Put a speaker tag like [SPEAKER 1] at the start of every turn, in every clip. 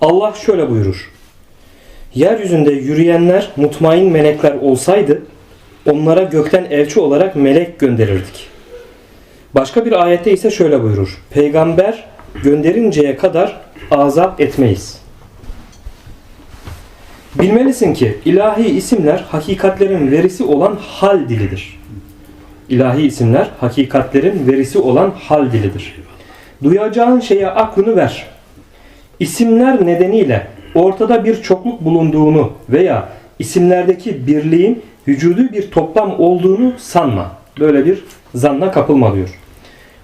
[SPEAKER 1] Allah şöyle buyurur. Yeryüzünde yürüyenler mutmain melekler olsaydı onlara gökten elçi olarak melek gönderirdik. Başka bir ayette ise şöyle buyurur. Peygamber gönderinceye kadar azap etmeyiz. Bilmelisin ki ilahi isimler hakikatlerin verisi olan hal dilidir. İlahi isimler hakikatlerin verisi olan hal dilidir. Duyacağın şeye aklını ver. İsimler nedeniyle ortada bir çokluk bulunduğunu veya isimlerdeki birliğin vücudu bir toplam olduğunu sanma. Böyle bir zanna kapılma diyor.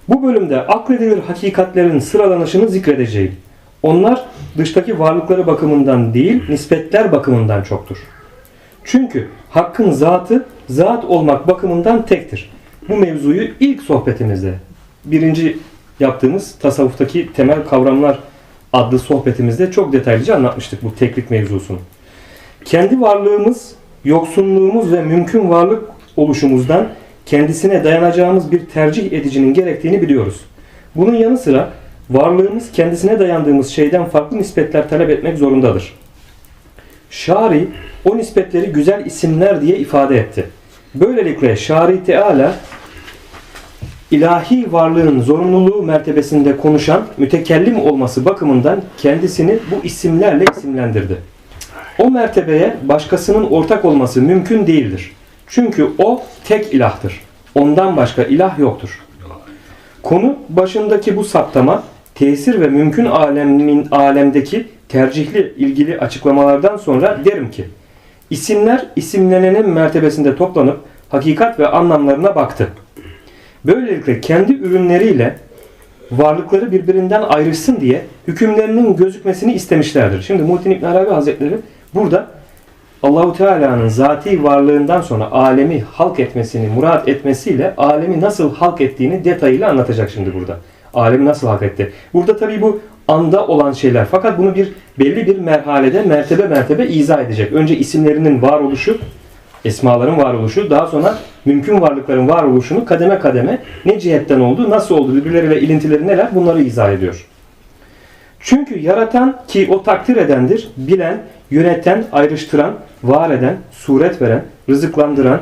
[SPEAKER 1] Bu bölümde akledilir hakikatlerin sıralanışını zikredeceğim. Onlar dıştaki varlıkları bakımından değil, nispetler bakımından çoktur. Çünkü hakkın zatı zat olmak bakımından tektir. Bu mevzuyu ilk sohbetimizde, birinci yaptığımız tasavvuftaki temel kavramlar adlı sohbetimizde çok detaylıca anlatmıştık bu teklik mevzusunu. Kendi varlığımız, yoksunluğumuz ve mümkün varlık oluşumuzdan kendisine dayanacağımız bir tercih edicinin gerektiğini biliyoruz. Bunun yanı sıra varlığımız kendisine dayandığımız şeyden farklı nispetler talep etmek zorundadır. Şari o nispetleri güzel isimler diye ifade etti. Böylelikle Şari Teala ilahi varlığın zorunluluğu mertebesinde konuşan mütekellim olması bakımından kendisini bu isimlerle isimlendirdi. O mertebeye başkasının ortak olması mümkün değildir. Çünkü o tek ilahtır. Ondan başka ilah yoktur. Konu başındaki bu saptama tesir ve mümkün alemin alemdeki tercihli ilgili açıklamalardan sonra derim ki isimler isimlenenin mertebesinde toplanıp hakikat ve anlamlarına baktı. Böylelikle kendi ürünleriyle varlıkları birbirinden ayrışsın diye hükümlerinin gözükmesini istemişlerdir. Şimdi Muhittin İbn Arabi Hazretleri burada Allahu Teala'nın zati varlığından sonra alemi halk etmesini murat etmesiyle alemi nasıl halk ettiğini detayıyla anlatacak şimdi burada. Alemi nasıl halk etti? Burada tabii bu anda olan şeyler fakat bunu bir belli bir merhalede mertebe mertebe izah edecek. Önce isimlerinin varoluşu, esmaların varoluşu, daha sonra mümkün varlıkların varoluşunu kademe kademe ne cihetten oldu, nasıl oldu, birbirleriyle ilintileri neler bunları izah ediyor. Çünkü yaratan ki o takdir edendir, bilen, yöneten, ayrıştıran, var eden, suret veren, rızıklandıran,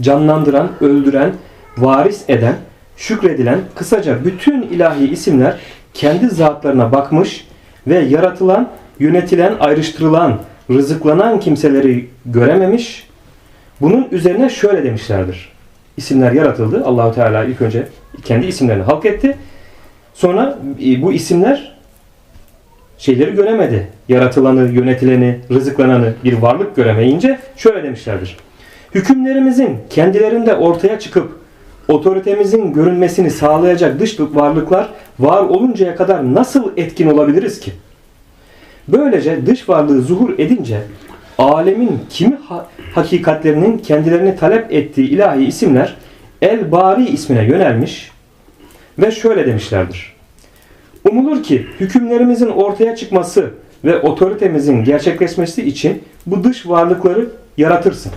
[SPEAKER 1] canlandıran, öldüren, varis eden, şükredilen, kısaca bütün ilahi isimler kendi zatlarına bakmış ve yaratılan, yönetilen, ayrıştırılan, rızıklanan kimseleri görememiş. Bunun üzerine şöyle demişlerdir. İsimler yaratıldı. Allahu Teala ilk önce kendi isimlerini halk etti. Sonra e, bu isimler şeyleri göremedi. Yaratılanı, yönetileni, rızıklananı bir varlık göremeyince şöyle demişlerdir. Hükümlerimizin kendilerinde ortaya çıkıp otoritemizin görünmesini sağlayacak dış varlıklar var oluncaya kadar nasıl etkin olabiliriz ki? Böylece dış varlığı zuhur edince alemin kimi ha- hakikatlerinin kendilerini talep ettiği ilahi isimler El Bari ismine yönelmiş ve şöyle demişlerdir. Umulur ki hükümlerimizin ortaya çıkması ve otoritemizin gerçekleşmesi için bu dış varlıkları yaratırsın.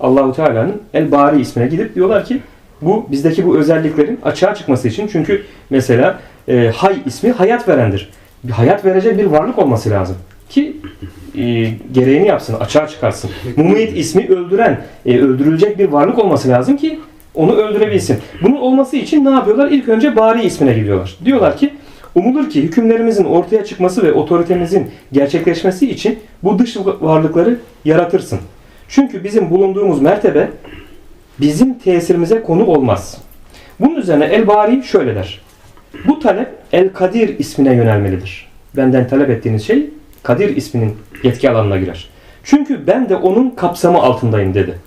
[SPEAKER 1] Allahu Teala'nın El Bari ismine gidip diyorlar ki bu bizdeki bu özelliklerin açığa çıkması için çünkü mesela e, Hay ismi hayat verendir. Bir hayat verecek bir varlık olması lazım ki e, gereğini yapsın, açığa çıkarsın. Mumit ismi öldüren, e, öldürülecek bir varlık olması lazım ki onu öldürebilsin. Bunun olması için ne yapıyorlar? İlk önce Bari ismine gidiyorlar. Diyorlar ki umulur ki hükümlerimizin ortaya çıkması ve otoritemizin gerçekleşmesi için bu dış varlıkları yaratırsın. Çünkü bizim bulunduğumuz mertebe bizim tesirimize konu olmaz. Bunun üzerine El Bari şöyle der. Bu talep El Kadir ismine yönelmelidir. Benden talep ettiğiniz şey Kadir isminin yetki alanına girer. Çünkü ben de onun kapsamı altındayım dedi.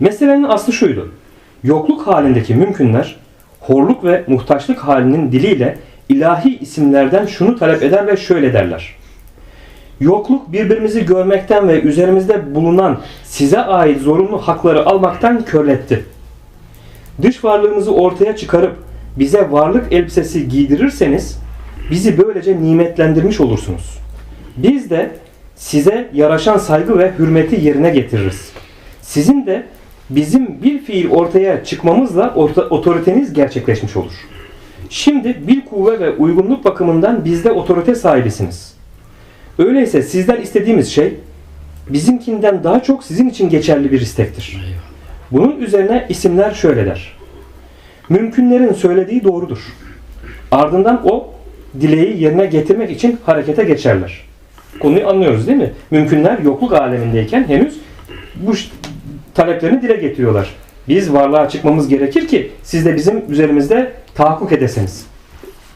[SPEAKER 1] Meselenin aslı şuydu. Yokluk halindeki mümkünler horluk ve muhtaçlık halinin diliyle ilahi isimlerden şunu talep eder ve şöyle derler. Yokluk birbirimizi görmekten ve üzerimizde bulunan size ait zorunlu hakları almaktan körletti. Dış varlığımızı ortaya çıkarıp bize varlık elbisesi giydirirseniz bizi böylece nimetlendirmiş olursunuz. Biz de size yaraşan saygı ve hürmeti yerine getiririz. Sizin de bizim bir fiil ortaya çıkmamızla orta, otoriteniz gerçekleşmiş olur. Şimdi bil kuvve ve uygunluk bakımından bizde otorite sahibisiniz. Öyleyse sizden istediğimiz şey bizimkinden daha çok sizin için geçerli bir istektir. Bunun üzerine isimler şöyle der. Mümkünlerin söylediği doğrudur. Ardından o dileği yerine getirmek için harekete geçerler. Konuyu anlıyoruz değil mi? Mümkünler yokluk alemindeyken henüz bu taleplerini dile getiriyorlar. Biz varlığa çıkmamız gerekir ki siz de bizim üzerimizde tahakkuk edesiniz.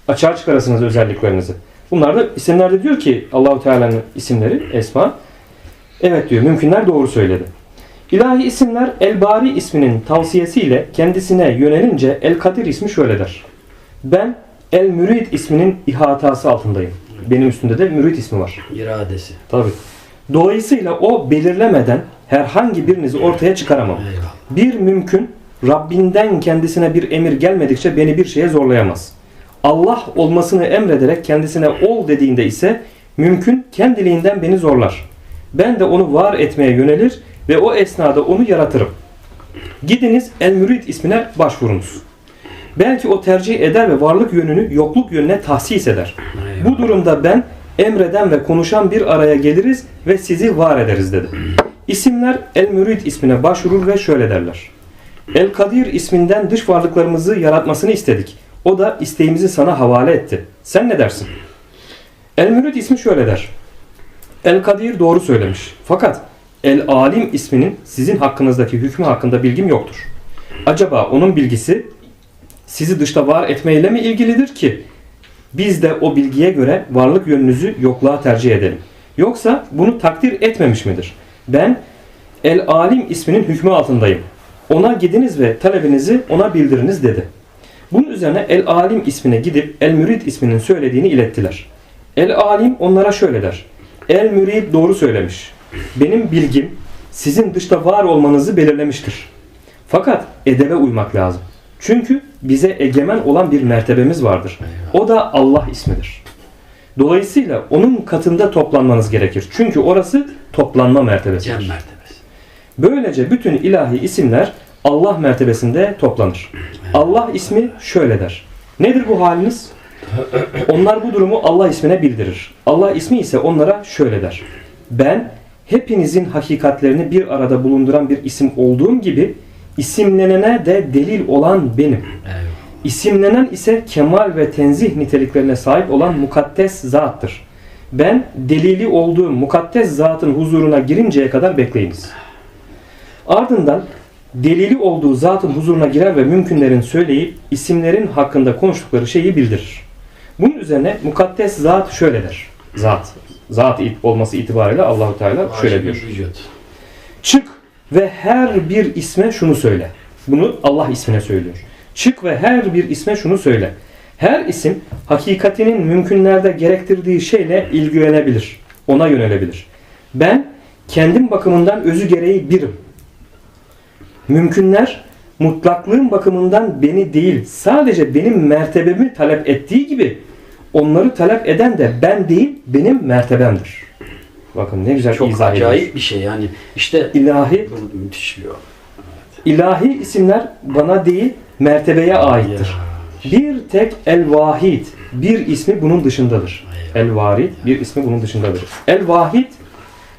[SPEAKER 1] Açığa çıkarasınız özelliklerinizi. Bunlar da isimlerde diyor ki Allahu Teala'nın isimleri, esma. Evet diyor, mümkünler doğru söyledi. İlahi isimler El-Bari isminin tavsiyesiyle kendisine yönelince El-Kadir ismi şöyle der. Ben El-Mürid isminin ihatası altındayım. Benim üstünde de Mürid ismi var.
[SPEAKER 2] İradesi.
[SPEAKER 1] Tabii. Dolayısıyla o belirlemeden herhangi birinizi ortaya çıkaramam.
[SPEAKER 2] Eyvallah.
[SPEAKER 1] Bir mümkün Rabbinden kendisine bir emir gelmedikçe beni bir şeye zorlayamaz. Allah olmasını emrederek kendisine ol dediğinde ise mümkün kendiliğinden beni zorlar. Ben de onu var etmeye yönelir ve o esnada onu yaratırım. Gidiniz El Mürid ismine başvurunuz. Belki o tercih eder ve varlık yönünü yokluk yönüne tahsis eder.
[SPEAKER 2] Eyvallah.
[SPEAKER 1] Bu durumda ben emreden ve konuşan bir araya geliriz ve sizi var ederiz dedi. İsimler El-Mürid ismine başvurur ve şöyle derler. El-Kadir isminden dış varlıklarımızı yaratmasını istedik. O da isteğimizi sana havale etti. Sen ne dersin? El-Mürid ismi şöyle der. El-Kadir doğru söylemiş. Fakat El-Alim isminin sizin hakkınızdaki hükmü hakkında bilgim yoktur. Acaba onun bilgisi sizi dışta var etmeyle mi ilgilidir ki biz de o bilgiye göre varlık yönünüzü yokluğa tercih edelim. Yoksa bunu takdir etmemiş midir? Ben El Alim isminin hükmü altındayım. Ona gidiniz ve talebinizi ona bildiriniz dedi. Bunun üzerine El Alim ismine gidip El Mürid isminin söylediğini ilettiler. El Alim onlara şöyle der. El Mürid doğru söylemiş. Benim bilgim sizin dışta var olmanızı belirlemiştir. Fakat edebe uymak lazım. Çünkü bize egemen olan bir mertebemiz vardır. O da Allah ismidir. Dolayısıyla onun katında toplanmanız gerekir. Çünkü orası toplanma mertebesidir.
[SPEAKER 2] Cem mertebesi.
[SPEAKER 1] Böylece bütün ilahi isimler Allah mertebesinde toplanır. Allah ismi şöyle der. Nedir bu haliniz? Onlar bu durumu Allah ismine bildirir. Allah ismi ise onlara şöyle der. Ben hepinizin hakikatlerini bir arada bulunduran bir isim olduğum gibi isimlenene de delil olan benim. İsimlenen ise kemal ve tenzih niteliklerine sahip olan mukaddes zattır. Ben delili olduğum mukaddes zatın huzuruna girinceye kadar bekleyiniz. Ardından delili olduğu zatın huzuruna girer ve mümkünlerin söyleyip isimlerin hakkında konuştukları şeyi bildirir. Bunun üzerine mukaddes zat şöyle der. Zat. Zat olması itibariyle Allahu Teala şöyle diyor. Çık ve her bir isme şunu söyle. Bunu Allah ismine söylüyor. Çık ve her bir isme şunu söyle. Her isim hakikatinin mümkünlerde gerektirdiği şeyle ilgilenebilir. Ona yönelebilir. Ben kendim bakımından özü gereği birim. Mümkünler mutlaklığın bakımından beni değil sadece benim mertebemi talep ettiği gibi onları talep eden de ben değil benim mertebemdir. Bakın ne güzel
[SPEAKER 2] Çok
[SPEAKER 1] izah ediyor.
[SPEAKER 2] acayip bir şey yani. İşte
[SPEAKER 1] İlahi
[SPEAKER 2] müthiş bir o.
[SPEAKER 1] İlahi isimler bana değil mertebeye aittir.
[SPEAKER 2] Ya.
[SPEAKER 1] Bir tek El-Vahid bir ismi bunun dışındadır. El-Varid bir ismi bunun dışındadır. El-Vahid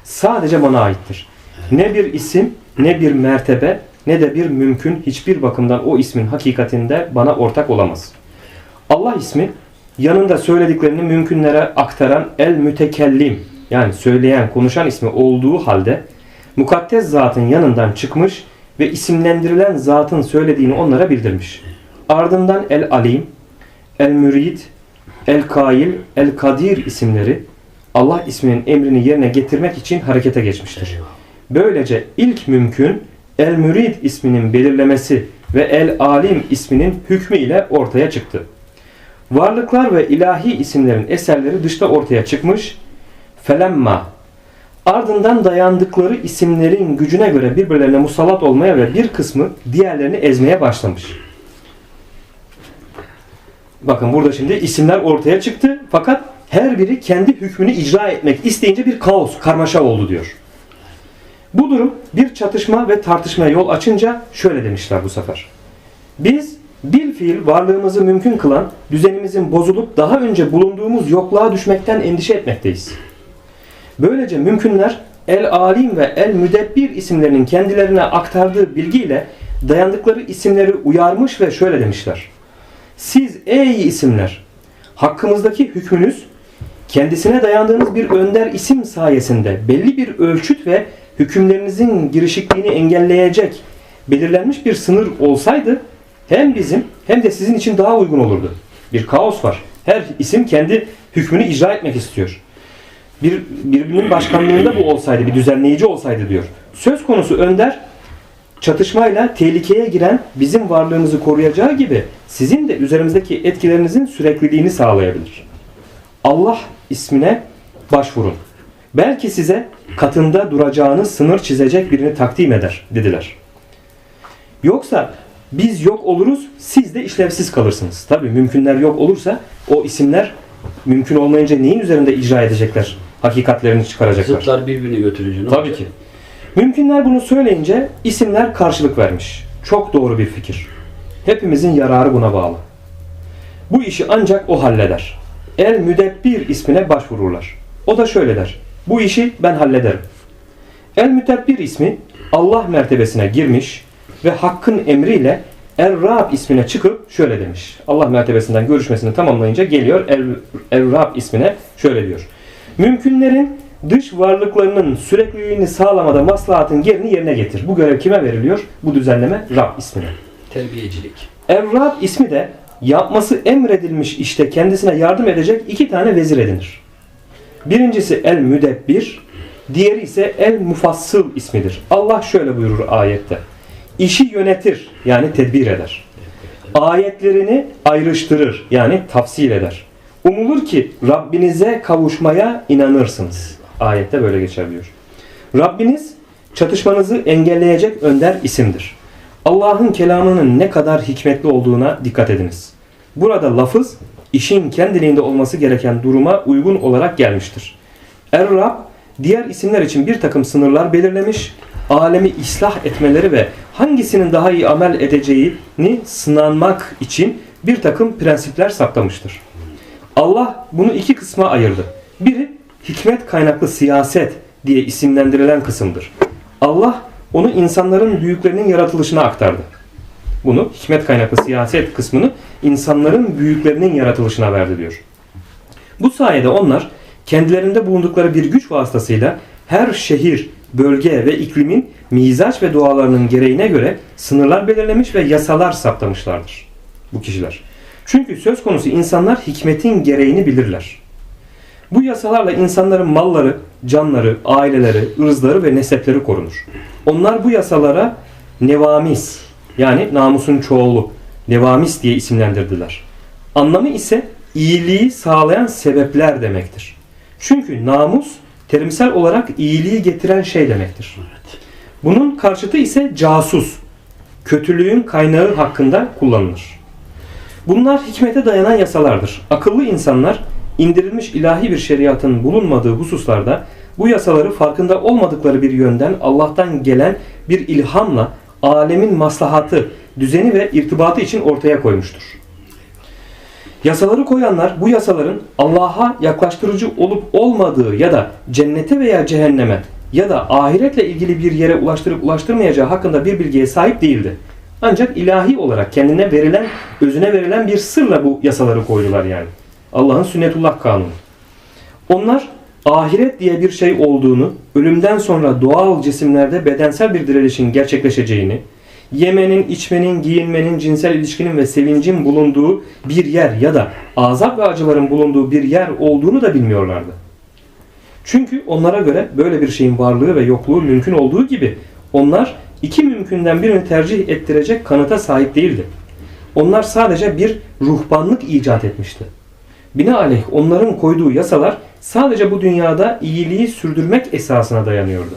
[SPEAKER 1] sadece bana aittir. Ne bir isim, ne bir mertebe, ne de bir mümkün hiçbir bakımdan o ismin hakikatinde bana ortak olamaz. Allah ismi yanında söylediklerini mümkünlere aktaran El-Mütekellim yani söyleyen, konuşan ismi olduğu halde mukaddes zatın yanından çıkmış ve isimlendirilen zatın söylediğini onlara bildirmiş. Ardından El-Alim, El-Mürid, El-Kail, El-Kadir isimleri Allah isminin emrini yerine getirmek için harekete geçmiştir. Böylece ilk mümkün El-Mürid isminin belirlemesi ve El-Alim isminin hükmü ile ortaya çıktı. Varlıklar ve ilahi isimlerin eserleri dışta ortaya çıkmış. Felemma Ardından dayandıkları isimlerin gücüne göre birbirlerine musallat olmaya ve bir kısmı diğerlerini ezmeye başlamış. Bakın burada şimdi isimler ortaya çıktı fakat her biri kendi hükmünü icra etmek isteyince bir kaos, karmaşa oldu diyor. Bu durum bir çatışma ve tartışmaya yol açınca şöyle demişler bu sefer. Biz bil fiil varlığımızı mümkün kılan düzenimizin bozulup daha önce bulunduğumuz yokluğa düşmekten endişe etmekteyiz. Böylece mümkünler El-Alim ve El-Müdebbir isimlerinin kendilerine aktardığı bilgiyle dayandıkları isimleri uyarmış ve şöyle demişler. Siz ey isimler, hakkımızdaki hükmünüz kendisine dayandığınız bir önder isim sayesinde belli bir ölçüt ve hükümlerinizin girişikliğini engelleyecek belirlenmiş bir sınır olsaydı hem bizim hem de sizin için daha uygun olurdu. Bir kaos var. Her isim kendi hükmünü icra etmek istiyor. Bir birbirinin başkanlığında bu olsaydı, bir düzenleyici olsaydı diyor. Söz konusu önder çatışmayla tehlikeye giren bizim varlığımızı koruyacağı gibi sizin de üzerimizdeki etkilerinizin sürekliliğini sağlayabilir. Allah ismine başvurun. Belki size katında duracağınız sınır çizecek birini takdim eder dediler. Yoksa biz yok oluruz, siz de işlevsiz kalırsınız. Tabi mümkünler yok olursa o isimler mümkün olmayınca neyin üzerinde icra edecekler? Hakikatlerini çıkaracaklar.
[SPEAKER 2] Zıtlar birbirini götürücü.
[SPEAKER 1] Tabii
[SPEAKER 2] olacak?
[SPEAKER 1] ki. Mümkünler bunu söyleyince isimler karşılık vermiş. Çok doğru bir fikir. Hepimizin yararı buna bağlı. Bu işi ancak o halleder. El Müdebbir ismine başvururlar. O da şöyle der. Bu işi ben hallederim. El Müdebbir ismi Allah mertebesine girmiş ve Hakk'ın emriyle El Rab ismine çıkıp şöyle demiş. Allah mertebesinden görüşmesini tamamlayınca geliyor El, El Rab ismine şöyle diyor. Mümkünlerin dış varlıklarının sürekliliğini sağlamada maslahatın yerini yerine getir. Bu görev kime veriliyor? Bu düzenleme Rab ismine.
[SPEAKER 2] Terbiyecilik.
[SPEAKER 1] Evrab ismi de yapması emredilmiş işte kendisine yardım edecek iki tane vezir edinir. Birincisi El Müdebbir, diğeri ise El Mufassıl ismidir. Allah şöyle buyurur ayette. İşi yönetir yani tedbir eder. Ayetlerini ayrıştırır yani tafsil eder. Umulur ki Rabbinize kavuşmaya inanırsınız. Ayette böyle geçer diyor. Rabbiniz çatışmanızı engelleyecek önder isimdir. Allah'ın kelamının ne kadar hikmetli olduğuna dikkat ediniz. Burada lafız işin kendiliğinde olması gereken duruma uygun olarak gelmiştir. Er-Rab diğer isimler için bir takım sınırlar belirlemiş, alemi ıslah etmeleri ve hangisinin daha iyi amel edeceğini sınanmak için bir takım prensipler saptamıştır. Allah bunu iki kısma ayırdı. Biri hikmet kaynaklı siyaset diye isimlendirilen kısımdır. Allah onu insanların büyüklerinin yaratılışına aktardı. Bunu hikmet kaynaklı siyaset kısmını insanların büyüklerinin yaratılışına verdi diyor. Bu sayede onlar kendilerinde bulundukları bir güç vasıtasıyla her şehir, bölge ve iklimin mizaç ve doğalarının gereğine göre sınırlar belirlemiş ve yasalar saptamışlardır bu kişiler. Çünkü söz konusu insanlar hikmetin gereğini bilirler. Bu yasalarla insanların malları, canları, aileleri, ırzları ve nesepleri korunur. Onlar bu yasalara nevamis yani namusun çoğulu, nevamis diye isimlendirdiler. Anlamı ise iyiliği sağlayan sebepler demektir. Çünkü namus terimsel olarak iyiliği getiren şey demektir. Bunun karşıtı ise casus, kötülüğün kaynağı hakkında kullanılır. Bunlar hikmete dayanan yasalardır. Akıllı insanlar indirilmiş ilahi bir şeriatın bulunmadığı hususlarda bu yasaları farkında olmadıkları bir yönden Allah'tan gelen bir ilhamla alemin maslahatı, düzeni ve irtibatı için ortaya koymuştur. Yasaları koyanlar bu yasaların Allah'a yaklaştırıcı olup olmadığı ya da cennete veya cehenneme ya da ahiretle ilgili bir yere ulaştırıp ulaştırmayacağı hakkında bir bilgiye sahip değildi. Ancak ilahi olarak kendine verilen, özüne verilen bir sırla bu yasaları koydular yani. Allah'ın sünnetullah kanunu. Onlar ahiret diye bir şey olduğunu, ölümden sonra doğal cisimlerde bedensel bir dirilişin gerçekleşeceğini, yemenin, içmenin, giyinmenin, cinsel ilişkinin ve sevincin bulunduğu bir yer ya da azap ve acıların bulunduğu bir yer olduğunu da bilmiyorlardı. Çünkü onlara göre böyle bir şeyin varlığı ve yokluğu mümkün olduğu gibi onlar iki mümkünden birini tercih ettirecek kanıta sahip değildi. Onlar sadece bir ruhbanlık icat etmişti. Binaenaleyh onların koyduğu yasalar sadece bu dünyada iyiliği sürdürmek esasına dayanıyordu.